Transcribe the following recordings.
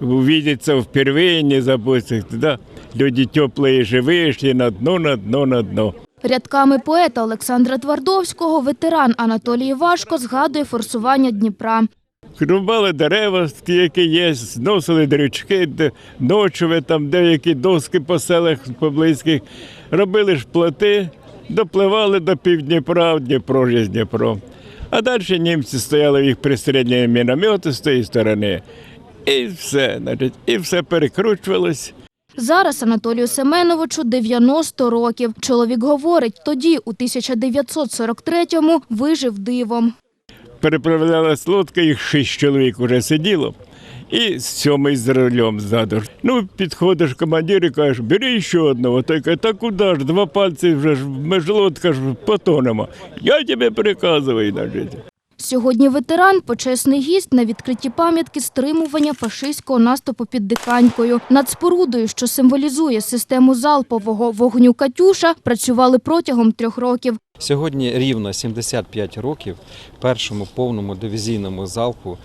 Увидеться впервые, не забудьте. Да? Люди теплые, живые, шли на дно, на дно, на дно. Рядками поета Олександра Твардовського ветеран Анатолій Важко згадує форсування Дніпра. Рубали дерева, які є, зносили дрючки, де- ночове, там деякі доски по селах поблизьких. Робили ж плоти, допливали до півдніпра, в Дніпро ж є Дніпро. А далі німці стояли, їх пристрільні міномети з тієї сторони. І все, значить, і все перекручувалось. Зараз Анатолію Семеновичу 90 років. Чоловік говорить, тоді, у 1943-му, вижив дивом. переправлялась лодка, їх шість чоловік уже сиділо. І сьомий з рулем ззаду. Ну, підходиш командир і кажеш, бери ще одного. Той каже, та куди ж, два пальці вже ж, ми ж лодка ж потонемо. Я тобі приказую, значить. Сьогодні ветеран – почесний гість на відкритті пам'ятки стримування фашистського наступу під Диканькою. Над спорудою, що символізує систему залпового вогню «Катюша», працювали протягом трьох років. Сьогодні рівно 75 років першому повному дивізійному залпу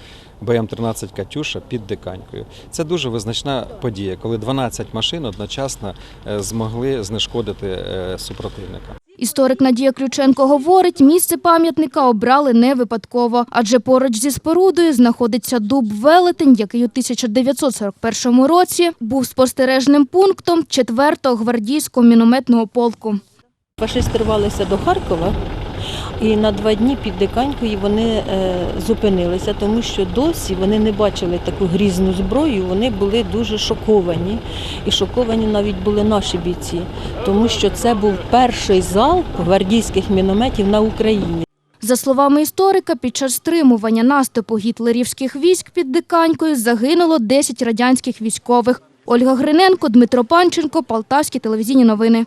БМ-13 Катюша під Диканькою. Це дуже визначна подія, коли 12 машин одночасно е, змогли знешкодити е, супротивника. Історик Надія Ключенко говорить, місце пам'ятника обрали не випадково, адже поруч зі спорудою знаходиться дуб Велетень, який у 1941 році був спостережним пунктом 4-го гвардійського мінометного полку. Фашисти рвалися до Харкова, і на два дні під Диканькою вони е, зупинилися, тому що досі вони не бачили таку грізну зброю. Вони були дуже шоковані. І шоковані навіть були наші бійці, тому що це був перший залп гвардійських мінометів на Україні. За словами історика, під час стримування наступу гітлерівських військ під Диканькою загинуло 10 радянських військових. Ольга Гриненко, Дмитро Панченко, Полтавські телевізійні новини.